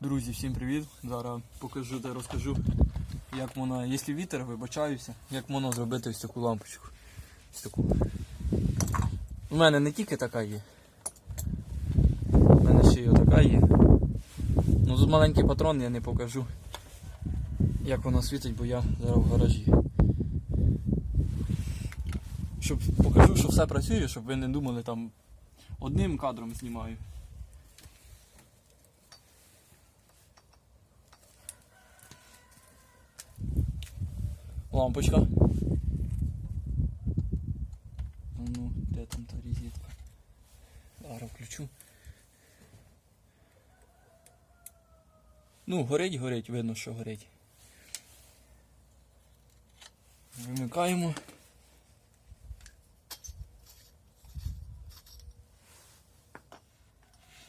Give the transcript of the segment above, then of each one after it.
Друзі, всім привіт! Зараз покажу та розкажу, як можна, якщо вітер, вибачаюся, як можна зробити ось таку лампочку. Ось таку. У мене не тільки така є. У мене ще й отака є. Ну тут маленький патрон я не покажу, як воно світить, бо я зараз в гаражі. Щоб покажу, що все працює, щоб ви не думали там одним кадром знімаю. Лампочка. Ну, де там та розетка? Зараз включу. Ну, горить, горить, видно, що горить. Вимикаємо.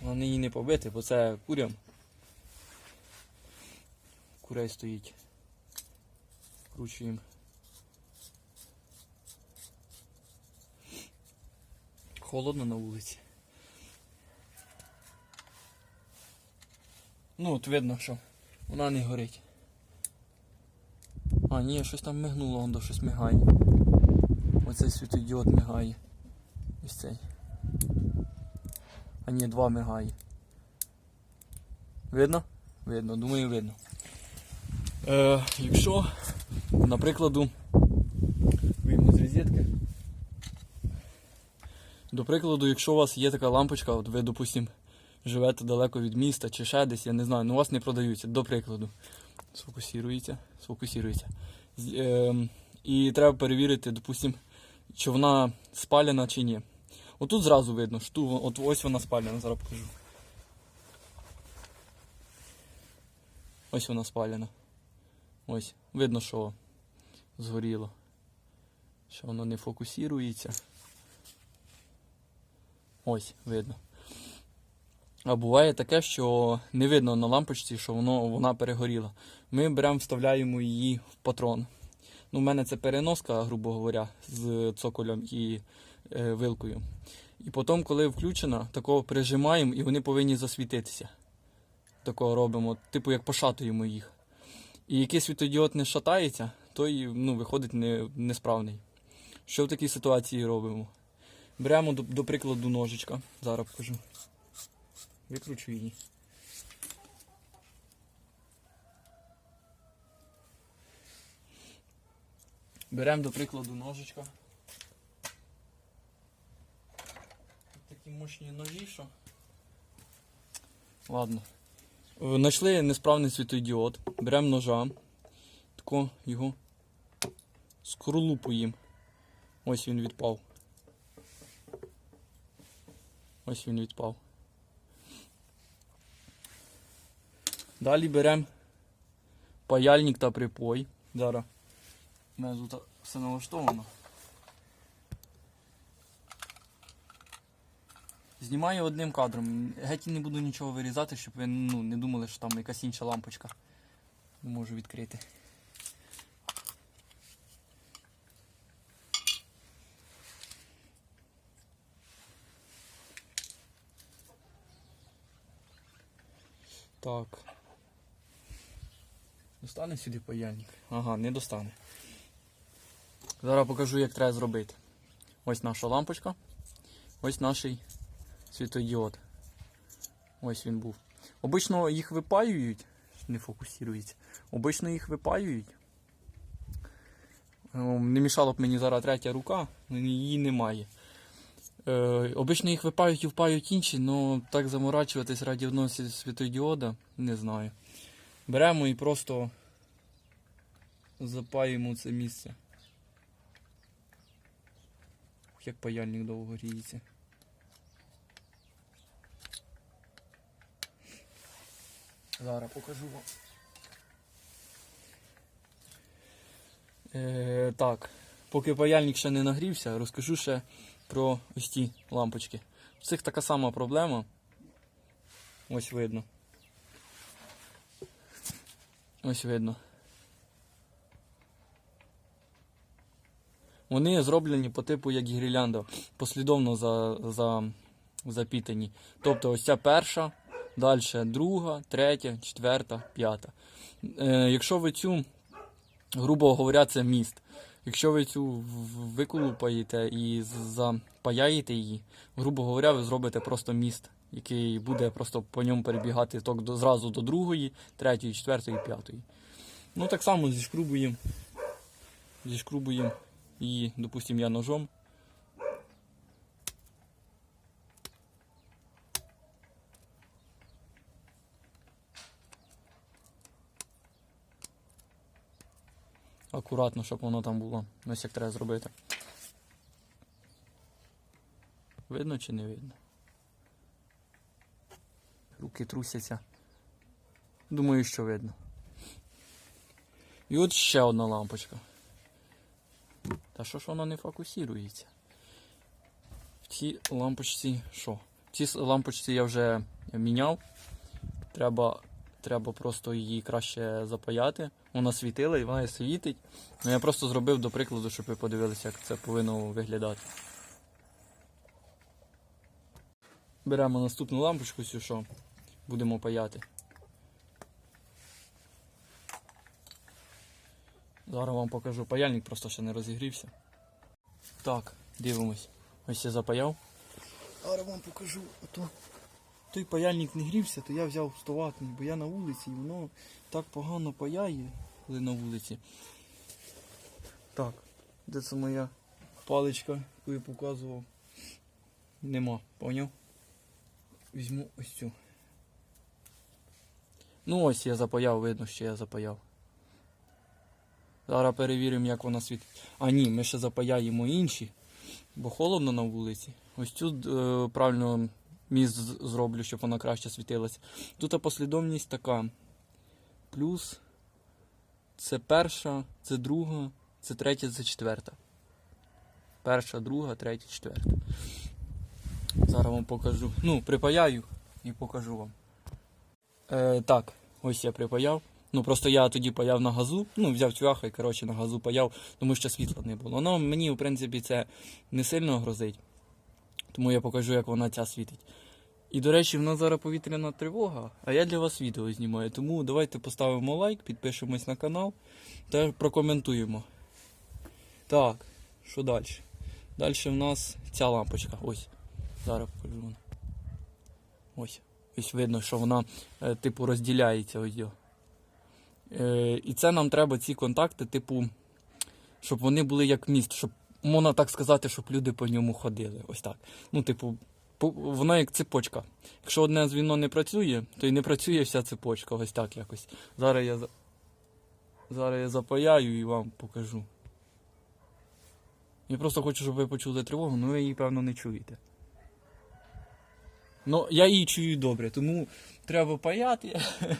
Головне її не побити, бо це курям. Курей стоїть. Вкручуємо. Холодно на вулиці. Ну от видно, що вона не горить. А, ні, щось там мигнуло, воно щось мигає. Оцей світодіод мигає. Ось цей. А ні, два мигає. Видно? Видно, думаю, видно. Е, якщо, наприклад, вийму з розетки. До прикладу, якщо у вас є така лампочка, от ви, допустим, живете далеко від міста чи ще десь, я не знаю, ну у вас не продаються, до прикладу. Сфокусірується, сфокусірується. Ем, і треба перевірити, допустим, чи вона спалена чи ні. Отут зразу видно, що от ось вона спалена, зараз покажу. Ось вона спалена. Ось, видно, що згоріло. Що воно не фокусується. Ось, видно. А буває таке, що не видно на лампочці, що воно, вона перегоріла. Ми беремо, вставляємо її в патрон. Ну, у мене це переноска, грубо говоря, з цоколем і е, вилкою. І потім, коли включена, такого прижимаємо і вони повинні засвітитися. Такого робимо, типу як пошатуємо їх. І який світодіод не шатається, той ну, виходить не, несправний. Що в такій ситуації робимо? Беремо, до, до прикладу, ножичка. Зараз покажу. Викручу її. Беремо, до прикладу, ножичка. Такі мощні ножі, що. Ладно. Знайшли несправний світодіод. Беремо ножа. Тако його скорлупуємо. Ось він відпав. Ось він відпав. Далі беремо паяльник та припой. Зараз. У мене тут все налаштовано. Знімаю одним кадром. Геть не буду нічого вирізати, щоб ви ну, не думали, що там якась інша лампочка. Не можу відкрити. Так. Достане сюди паяльник? Ага, не достане. Зараз покажу, як треба зробити. Ось наша лампочка. Ось наш світодіод. Ось він був. Обично їх випаюють. Не фокусується. Обично їх випаюють. Не мішала б мені зараз третя рука, її немає. Е, обично їх випають і впають інші, але так заморачуватись раді одного світодіода, не знаю. Беремо і просто запаємо це місце. Як паяльник довго гріється. Зараз покажу вам. Е, так, поки паяльник ще не нагрівся, розкажу ще про ось ті лампочки. В цих така сама проблема. Ось видно. Ось видно. Вони зроблені по типу як гірлянда, послідовно за, за, запітані. Тобто ось ця перша, Далі друга, третя, четверта, п'ята. Е, якщо ви цю, грубо говоря, це міст. Якщо ви цю виколупаєте і запаяєте її, грубо говоря, ви зробите просто міст, який буде просто по ньому перебігати ток до, зразу до другої, третьої, четвертої, п'ятої. Ну так само зішкрубуємо. Зішкрубуємо її, допустимо, я ножом. Акуратно, щоб воно там було. Ось як треба зробити. Видно чи не видно? Руки трусяться. Думаю, що видно. І от ще одна лампочка. Та що ж вона не фокусується? В цій лампочці що? В цій лампочці я вже міняв. Треба, треба просто її краще запаяти. Вона світила і вона світить. Ну я просто зробив до прикладу, щоб ви подивилися, як це повинно виглядати. Беремо наступну лампочку, цю що будемо паяти. Зараз вам покажу. Паяльник просто ще не розігрівся. Так, дивимось. Ось я запаяв. Зараз вам покажу. Ото той паяльник не грівся, то я взяв 100 ватний, бо я на вулиці і воно так погано паяє, коли на вулиці. Так, де це моя паличка, яку я показував? Нема, поняв? Візьму ось цю. Ну ось я запаяв, видно, що я запаяв. Зараз перевіримо, як вона світить. А ні, ми ще запаяємо інші, бо холодно на вулиці. Ось цю е, правильно міст зроблю, щоб вона краще світилася. Тут послідовність така. Плюс це перша, це друга, це третя, це четверта. Перша, друга, третя, четверта. Зараз вам покажу. Ну, припаяю і покажу вам. Е, так, ось я припаяв. Ну просто я тоді паяв на газу, ну взяв цвяха і коротше на газу паяв, тому що світла не було. Ну мені, в принципі, це не сильно грозить. Тому я покажу, як вона ця світить. І, до речі, в нас зараз повітряна тривога, а я для вас відео знімаю. Тому давайте поставимо лайк, підпишемось на канал та прокоментуємо. Так, що далі? Далі в нас ця лампочка. Ось. Зараз покажу вам. Ось. Ось видно, що вона е, типу розділяється ось. Е, і це нам треба ці контакти, типу, щоб вони були як міст, щоб можна так сказати, щоб люди по ньому ходили. Ось так. Ну, типу, воно як цепочка. Якщо одне звіно не працює, то й не працює вся цепочка. Ось так якось. Зараз я, зараз я запаяю і вам покажу. Я просто хочу, щоб ви почули тривогу, але ви її, певно, не чуєте. Ну, я її чую добре, тому треба паяти.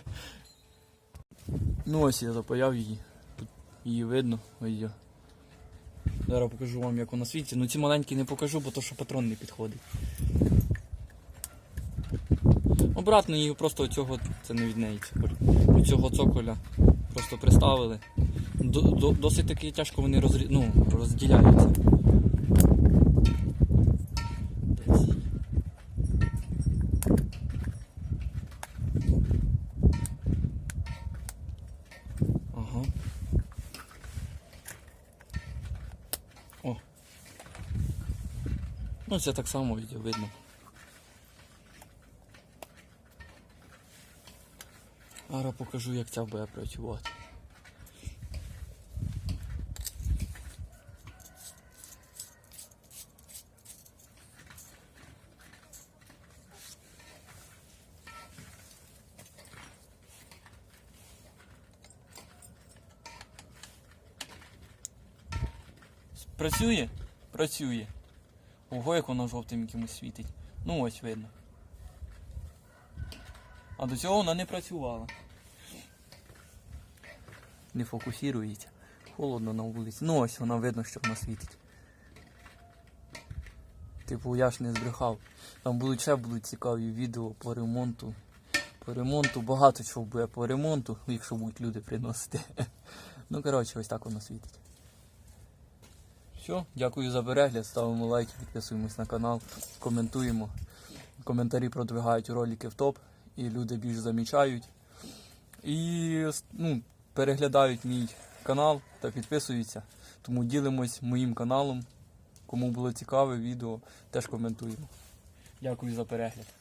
Ну ось я запаяв її. Тут її видно. Ось я. Зараз покажу вам, як вона світить. Ну ці маленькі не покажу, бо то що патрон не підходить. Обратно її просто оцього, це не від неї цоколь. Оцього цоколя просто приставили. До, до, досить таки тяжко вони розрі... ну, розділяються. Ну, це так само видно. Зараз покажу, як ця буде працювати. Працює? Працює. Ого, як воно жовтим якимось світить. Ну ось видно. А до цього вона не працювала. Не фокусується. Холодно на вулиці. Ну ось вона видно, що вона світить. Типу я ж не збрехав. Там будуть ще будуть цікаві відео по ремонту. По ремонту, багато чого буде по ремонту, якщо будуть люди приносити. Ну коротше, ось так воно світить. Все, дякую за перегляд, ставимо лайки, підписуємось на канал, коментуємо. Коментарі продвигають ролики в топ. і люди більш замічають. І ну, переглядають мій канал та підписуються. Тому ділимось моїм каналом. Кому було цікаве відео, теж коментуємо. Дякую за перегляд.